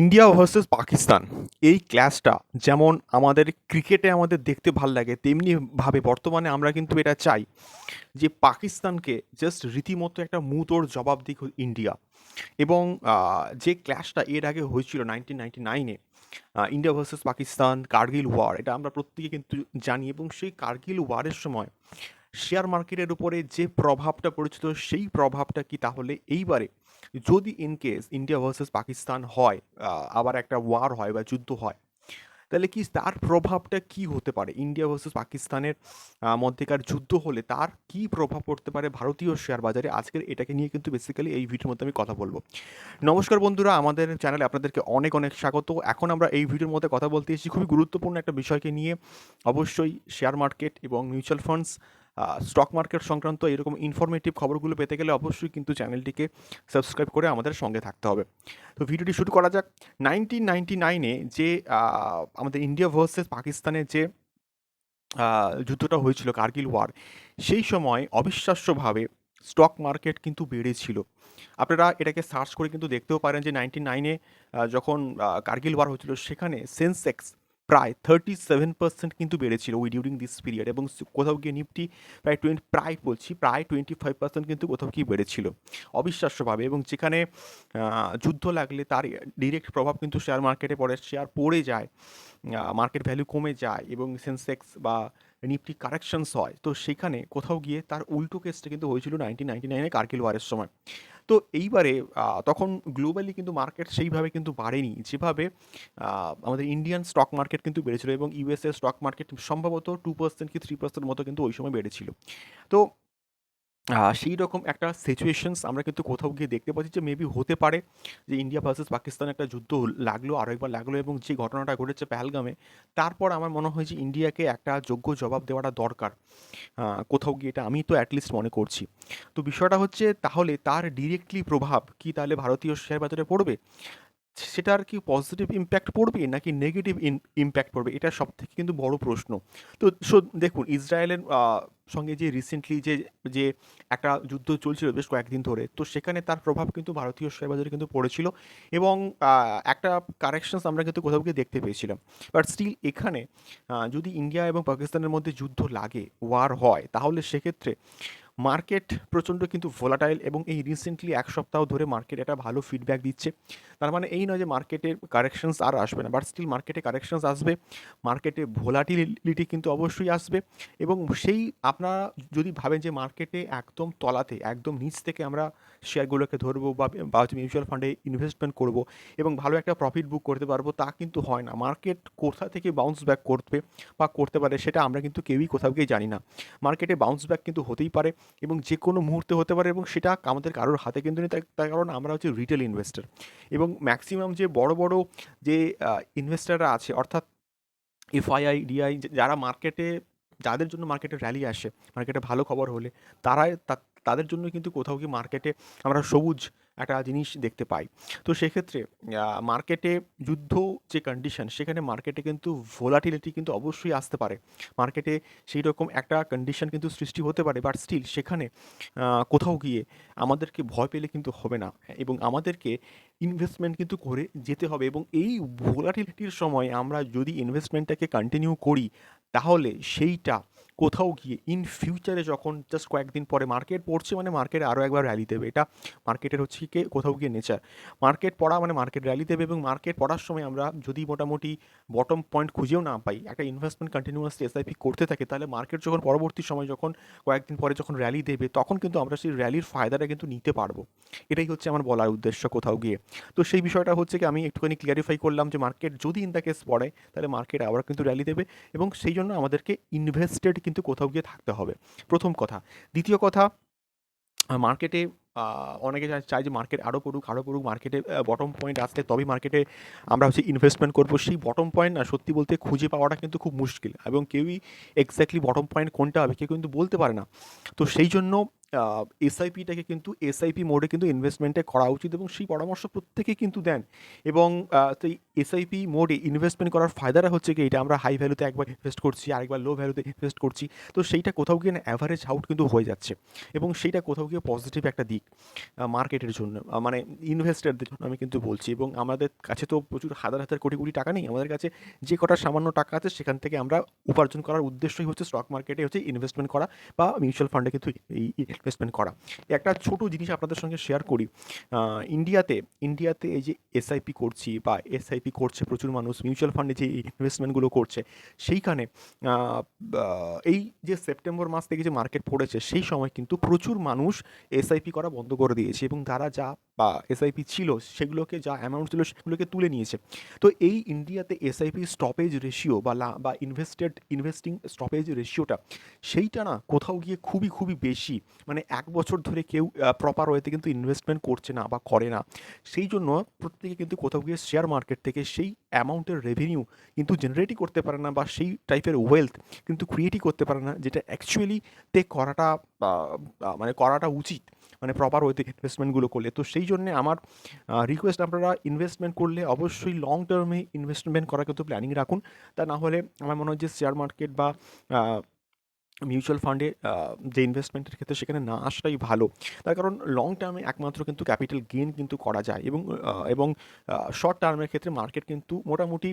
India versus Pakistan, এই ক্লাসটা যেমন আমাদের ক্রিকেটে আমাদের দেখতে ভালো লাগে তেমনিভাবে বর্তমানে আমরা কিন্তু এটা চাই যে পাকিস্তানকে জাস্ট রীতিমতো একটা মুতোর জবাব দিক ইন্ডিয়া। এবং যে ক্ল্যাশটা এর আগে হয়েছিল নাইনটিন নাইনটি নাইনে India versus Pakistan Kargil war, এটা আমরা প্রত্যেকে কিন্তু জানি এবং সেই কার্গিল ওয়ারের সময় শেয়ার মার্কেটের উপরে যে প্রভাবটা পড়েছিল, সেই প্রভাবটা কি তাহলে এইবারে যদি in case India versus Pakistan হয় আবার একটা ওয়ার হয় বা যুদ্ধ হয়, তাহলে কি তার প্রভাবটা কি হতে পারে? ইন্ডিয়া ভার্সেস পাকিস্তানের মধ্যেকার যুদ্ধ হলে তার কি প্রভাব পড়তে পারে ভারতীয় শেয়ার বাজারে? আজকের এটাকে নিয়ে কিন্তু বেসিক্যালি এই ভিডিওর মধ্যে আমি কথা বলব। নমস্কার বন্ধুরা, আমাদের চ্যানেলে আপনাদেরকে অনেক অনেক স্বাগত। এখন আমরা এই ভিডিওর মধ্যে কথা বলতে এসেছি খুবই গুরুত্বপূর্ণ একটা বিষয়কে নিয়ে। অবশ্যই শেয়ার মার্কেট এবং মিউচুয়াল ফান্ডস স্টক মার্কেট সংক্রান্ত এরকম ইনফরমেটিভ খবরগুলো পেতে গেলে অবশ্যই কিন্তু চ্যানেলটিকে সাবস্ক্রাইব করে আমাদের সঙ্গে থাকতে হবে। তো ভিডিওটি শুরু করা যাক। নাইনটিন নাইনটি নাইনে যে আমাদের ইন্ডিয়া ভার্সেস পাকিস্তানের যে যুদ্ধটা হয়েছিল কার্গিল ওয়ার সেই সময় অবিশ্বাস্যভাবে স্টক মার্কেট কিন্তু বেড়েছিল। আপনারা এটাকে সার্চ করে কিন্তু দেখতেও পারেন যে নাইনটি নাইনে যখন কার্গিল ওয়ার হয়েছিল, সেখানে সেন্সেক্স প্রায় থার্টি সেভেন পার্সেন্ট কিন্তু বেড়েছিল ওই ডিউরিং দিস পিরিয়ড এবং কোথাও গিয়ে নিফটি প্রায় টোয়েন্টি প্রায় বলছি, প্রায় টোয়েন্টি ফাইভ পার্সেন্ট কিন্তু কোথাও গিয়ে বেড়েছিল অবিশ্বাস্যভাবে এবং যেখানে যুদ্ধ লাগলে তার ডিরেক্ট প্রভাব কিন্তু শেয়ার মার্কেটে পড়ে শেয়ার পড়ে যায় মার্কেট ভ্যালু কমে যায় এবং সেন্সেক্স বা নিফটি কারেকশনস হয়। তো সেখানে কোথাও গিয়ে তার উল্টো কেসটা কিন্তু হয়েছিল নাইনটিন নাইনটি নাইনে কার্গিল ওয়ারের সময়। তো এইবারে তখন গ্লোবালি কিন্তু মার্কেট সেইভাবে কিন্তু বাড়েনি। যেভাবে আমাদের ইন্ডিয়ান স্টক মার্কেট কিন্তু বেড়েছিল এবং ইউএসএ স্টক মার্কেট সম্ভবত টু পার্সেন্ট কি থ্রি পার্সেন্ট মতো কিন্তু ওই সময় বেড়েছিল। তো সেই রকম একটা সিচুয়েশনস আমরা কিন্তু কোথাও গিয়ে দেখতে পাচ্ছি যে মেবি হতে পারে যে ইন্ডিয়া ভার্সেস পাকিস্তান একটা যুদ্ধ লাগল আরও একবার লাগল এবং যে ঘটনাটা ঘটেছে পেহেলগামে তারপর আমার মনে হয় যে ইন্ডিয়াকে একটা যোগ্য জবাব দেওয়াটা দরকার। কোথাও গিয়ে এটা আমি তো অ্যাটলিস্ট মনে করছি। তো বিষয়টা হচ্ছে তাহলে তার ডিরেক্টলি প্রভাব কি তাহলে ভারতীয় শেয়ার বাজারে পড়বে? সেটার কি পজিটিভ ইম্প্যাক্ট পড়বে নাকি নেগেটিভ ইম্প্যাক্ট পড়বে? এটা সব থেকে কিন্তু বড় প্রশ্ন। তো সো, দেখুন, ইসরায়েলের সঙ্গে যে রিসেন্টলি যে যে একটা যুদ্ধ চলছিল বেশ কয়েকদিন ধরে, তো সেখানে তার প্রভাব কিন্তু ভারতীয় শেয়ার বাজারে কিন্তু পড়েছিল এবং একটা কারেকশনস আমরা কিন্তু কোথাও গিয়ে দেখতে পেয়েছিলাম। বাট স্টিল এখানে যদি ইন্ডিয়া এবং পাকিস্তানের মধ্যে যুদ্ধ লাগে ওয়ার হয়, তাহলে সেক্ষেত্রে মার্কেট প্রচণ্ড কিন্তু ভোলাটাইল এবং এই রিসেন্টলি এক সপ্তাহ ধরে মার্কেট একটা ভালো ফিডব্যাক দিচ্ছে। তার মানে এই নয় যে মার্কেটের কারেকশনস আর আসবে না বাট স্টিল মার্কেটে কারেকশনস আসবে। মার্কেটে ভোলাটিলিটি কিন্তু অবশ্যই আসবে এবং সেই আপনারা যদি ভাবেন যে মার্কেটে একদম তলাতে, একদম নিচ থেকে আমরা শেয়ারগুলোকে ধরবো বা মিউচুয়াল ফান্ডে ইনভেস্টমেন্ট করব এবং ভালো একটা প্রফিট বুক করতে পারব, তা কিন্তু হয় না। মার্কেট কোথা থেকে বাউন্স ব্যাক করবে বা করতে পারে সেটা আমরা কিন্তু কেউই কোথাও গিয়ে জানি না। মার্কেটে বাউন্স ব্যাক কিন্তু হতেই পারে। এবং যে কোনো মুহূর্তে হতে পারে এবং সেটা আমাদের কারোর হাতে কিন্তু নেই। তার- তার কারণ আমরা হচ্ছে রিটেল ইনভেস্টার এবং ম্যাক্সিমাম যে বড় বড় যে ইনভেস্টাররা আছে, অর্থাৎ এফআইআই ডিআই যারা মার্কেটে যাদের জন্য মার্কেটে র্যালি আসে মার্কেটে ভালো খবর হলে, তারাই তা- তাদের জন্য কিন্তু কোথাও কি মার্কেটে আমরা সবুজ একটা জিনিস দেখতে পাই। তো সেক্ষেত্রে মার্কেটে যুদ্ধ যে কন্ডিশন সেখানে মার্কেটে কিন্তু ভোলাটিলিটি কিন্তু অবশ্যই আসতে পারে। মার্কেটে সেই রকম একটা কন্ডিশন কিন্তু সৃষ্টি হতে পারে বাট স্টিল সেখানে কোথাও গিয়ে আমাদেরকে ভয় পেলে কিন্তু হবে না। এবং আমাদেরকে ইনভেস্টমেন্ট কিন্তু করে যেতে হবে। এবং এই ভোলাটিলিটির সময় আমরা যদি ইনভেস্টমেন্টটাকে কন্টিনিউ করি, তাহলে সেইটা কোথাও গিয়ে ইন ফিউচারে যখন জাস্ট কয়েকদিন পরে মার্কেট পড়ছে মানে মার্কেট আরও একবার র্যালি দেবে। এটা মার্কেটের হচ্ছে কি, কোথাও গিয়ে নেচার মার্কেট পড়া মানে মার্কেট র্যালি দেবে এবং মার্কেট পড়ার সময় আমরা যদি মোটামুটি বটম পয়েন্ট খুঁজেও না পাই, একটা ইনভেস্টমেন্ট কন্টিনিউয়াসলি এসআইপি করতে থাকে, তাহলে মার্কেট যখন পরবর্তী সময় যখন কয়েকদিন পরে যখন র্যালি দেবে, তখন কিন্তু আমরা সেই র্যালির ফায়দাটা কিন্তু নিতে পারব। এটাই হচ্ছে আমার বলার উদ্দেশ্য কোথাও গিয়ে। তো সেই বিষয়টা হচ্ছে কি, আমি একটুখানি ক্লিয়ারিফাই করলাম যে মার্কেট যদি ইন দ্য কেস পড়ে, তাহলে মার্কেট আবার কিন্তু র্যালি দেবে এবং সেই জন্য আমাদেরকে ইনভেস্টেড কিন্তু কোথাও গিয়ে থাকতে হবে। প্রথম কথা। দ্বিতীয় কথা মার্কেটে অনেকে চায়- যে মার্কেট আরও পড়ুক আরও পড়ুক মার্কেটে বটম পয়েন্ট আসলে তবেই মার্কেটে আমরা হচ্ছে ইনভেস্টমেন্ট করব। সেই বটম পয়েন্ট না সত্যি বলতে খুঁজে পাওয়াটা কিন্তু খুব মুশকিল এবং কেউই এক্স্যাক্টলি বটম পয়েন্ট কোনটা হবে কেউ কিন্তু বলতে পারে না। তো সেই জন্য এসআইপিটাকে কিন্তু এসআইপি মোডে কিন্তু ইনভেস্টমেন্টে করা উচিত এবং সেই পরামর্শ প্রত্যেকে কিন্তু দেন এবং এই এসআইপি মোডে ইনভেস্টমেন্ট করার ফায়দাটা হচ্ছে কি, এটা আমরা হাই ভ্যালুতে একবার ইনভেস্ট করছি, আরেকবার লো ভ্যালুতে ইনভেস্ট করছি। তো সেইটা কোথাও গিয়ে অ্যাভারেজ আউট কিন্তু হয়ে যাচ্ছে। এবং সেইটা কোথাও গিয়ে পজিটিভ একটা দিক মার্কেটের জন্য মানে ইনভেস্টারদের জন্য আমি কিন্তু বলছি। এবং আমাদের কাছে তো প্রচুর হাজার হাজার কোটি কোটি টাকা নেই, আমাদের কাছে যে কটা সামান্য টাকা আছে সেখান থেকে আমরা উপার্জন করার উদ্দেশ্যই হচ্ছে স্টক মার্কেটে হচ্ছে ইনভেস্টমেন্ট করা বা মিউচুয়াল ফান্ডে কিন্তু এই ইনভেস্টমেন্ট করা। একটা ছোট জিনিস আপনাদের সঙ্গে শেয়ার করি ইন্ডিয়াতে ইন্ডিয়াতে এই যে এসআইপি করছি বা এসআইপি করছে, প্রচুর মানুষ মিউচুয়াল ফান্ডে যে ইনভেস্টমেন্টগুলো করছে, সেইখানে এই যে সেপ্টেম্বর মাস থেকে যে মার্কেট পড়েছে, সেই সময় কিন্তু প্রচুর মানুষ এসআইপি করা বন্ধ করে দিয়েছে এবং তারা যা বা এসআইপি ছিল, সেগুলোকে যা অ্যামাউন্ট ছিল সেগুলোকে তুলে নিয়েছে। তো এই ইন্ডিয়াতে এসআইপি স্টপেজ রেশিও বা বা ইনভেস্টেড ইনভেস্টিং স্টপেজ রেশিওটা সেইটা না কোথাও গিয়ে খুবই খুবই বেশি। মানে এক বছর ধরে কেউ প্রপার ওয়েতে কিন্তু ইনভেস্টমেন্ট করছে না বা করে না। সেই জন্য প্রত্যেকে কিন্তু কোথাও গিয়ে শেয়ার মার্কেট থেকে সেই অ্যামাউন্টের রেভিনিউ কিন্তু জেনারেটই করতে পারে না বা সেই টাইপের ওয়েলথ কিন্তু ক্রিয়েটই করতে পারে না, যেটা অ্যাকচুয়ালি তে করাটা মানে করাটা উচিত। মানে প্রপার ওয়েতে ইনভেস্টমেন্টগুলো করলে। তো সেই জন্যে আমার রিকোয়েস্ট আপনারা ইনভেস্টমেন্ট করলে অবশ্যই লং টার্মে ইনভেস্টমেন্ট করার কিন্তু প্ল্যানিং রাখুন। তা না হলে আমার মনে হয় যে শেয়ার মার্কেট বা মিউচুয়াল ফান্ডে যে ইনভেস্টমেন্টের ক্ষেত্রে সেখানে না আসাটাই ভালো। তার কারণ লং টার্মে একমাত্র কিন্তু ক্যাপিটাল গেইন কিন্তু করা যায় এবং এবং শর্ট টার্মের ক্ষেত্রে মার্কেট কিন্তু মোটামুটি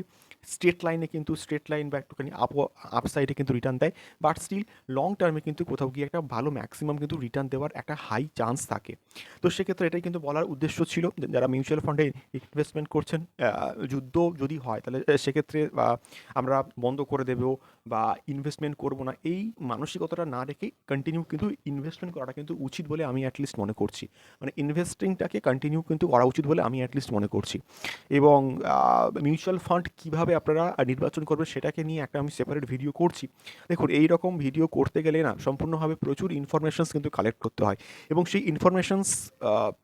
স্ট্রেট লাইনে কিন্তু স্ট্রেট লাইন বা একটুখানি আপ আপ সাইডে কিন্তু রিটার্ন দেয় বাট স্টিল লং টার্মে কিন্তু কোথাও গিয়ে একটা ভালো ম্যাক্সিমাম কিন্তু রিটার্ন দেওয়ার একটা হাই চান্স থাকে। তো সেক্ষেত্রে এটাই কিন্তু বলার উদ্দেশ্য ছিল যারা মিউচুয়াল ফান্ডে ইনভেস্টমেন্ট করছেন যুদ্ধ যদি হয়, তাহলে সেক্ষেত্রে আমরা বন্ধ করে দেবো বা ইনভেস্টমেন্ট করব না, এই মানসিকতাটা না রেখে কন্টিনিউ কিন্তু ইনভেস্টমেন্ট করাটা কিন্তু উচিত বলে আমি অ্যাটলিস্ট মনে করছি। মানে ইনভেস্টিংটাকে কন্টিনিউ কিন্তু করা উচিত বলে আমি অ্যাটলিস্ট মনে করছি। এবং মিউচুয়াল ফান্ড কীভাবে আপনারা নির্বাচন করবেন সেটাকে নিয়ে একটা আমি সেপারেট ভিডিও করছি। দেখুন, এই রকম ভিডিও করতে গেলে না সম্পূর্ণভাবে প্রচুর ইনফরমেশনস কিন্তু কালেক্ট করতে হয় এবং সেই ইনফরমেশনস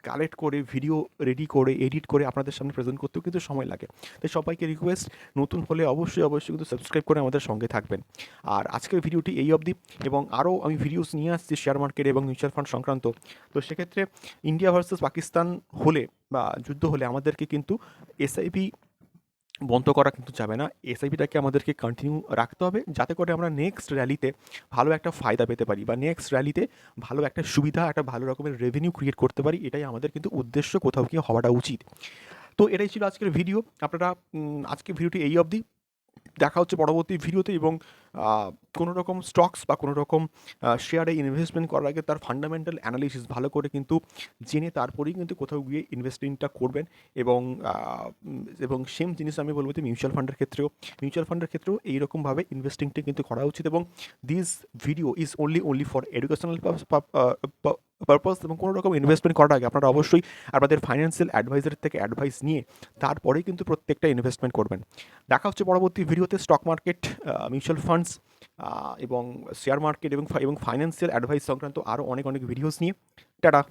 কালেক্ট করে ভিডিও রেডি করে এডিট করে আপনাদের সামনে প্রেজেন্ট করতেও কিন্তু সময় লাগে। তাই সবাইকে রিকোয়েস্ট নতুন হলে অবশ্যই অবশ্যই কিন্তু সাবস্ক্রাইব করে আমাদের সঙ্গে থাকবেন। আর আজকের ভিডিওটি এই অবধি এবং আরও আমি ভিডিওস নিয়ে আসছি শেয়ার মার্কেট এবং মিউচুয়াল ফান্ড সংক্রান্ত। তো সেক্ষেত্রে ইন্ডিয়া ভার্সেস পাকিস্তান হলে বা যুদ্ধ হলে আমাদেরকে কিন্তু এসআইপি বন্ধ করা কিন্তু যাবে না। এসআইপিটাকে আমাদেরকে কন্টিনিউ রাখতে হবে যাতে করে আমরা নেক্সট র্যালিতে ভালো একটা ফায়দা পেতে পারি বা নেক্সট র্যালিতে ভালো একটা সুবিধা, একটা ভালো রকমের রেভিনিউ ক্রিয়েট করতে পারি, এটাই আমাদের কিন্তু উদ্দেশ্য কোথাও গিয়ে হওয়াটা উচিত। তো এটাই ছিল আজকের ভিডিও আপনারা আজকে আজকের ভিডিওটি এই অবধি। দেখা হচ্ছে পরবর্তী ভিডিওতে এবং কোনো রকম স্টকস বা কোনো রকম শেয়ারে ইনভেস্টমেন্ট করার আগে তার ফান্ডামেন্টাল অ্যানালিসিস ভালো করে কিন্তু জেনে তারপরেই কিন্তু কোথাও গিয়ে ইনভেস্টিংটা করবেন এবং এবং সেম জিনিস আমি বলব যে মিউচুয়াল ফান্ডের ক্ষেত্রেও মিউচুয়াল ফান্ডের ক্ষেত্রেও এইরকমভাবে ইনভেস্টিংটা কিন্তু করা উচিত এবং this video is only only for educational purpose এবং কোনো রকম ইনভেস্টমেন্ট করার আগে আপনারা অবশ্যই আপনাদের ফাইন্যান্সিয়াল অ্যাডভাইজারের থেকে অ্যাডভাইস নিয়ে তারপরেই কিন্তু প্রত্যেকটা ইনভেস্টমেন্ট করবেন। দেখা হচ্ছে পরবর্তী ভিডিওতে স্টক মার্কেট মিউচুয়াল ফান্ডস এবং শেয়ার মার্কেট এবং এবং ফাইন্যান্সিয়াল অ্যাডভাইস সংক্রান্ত আরও অনেক অনেক ভিডিওস নিয়ে। টাটা।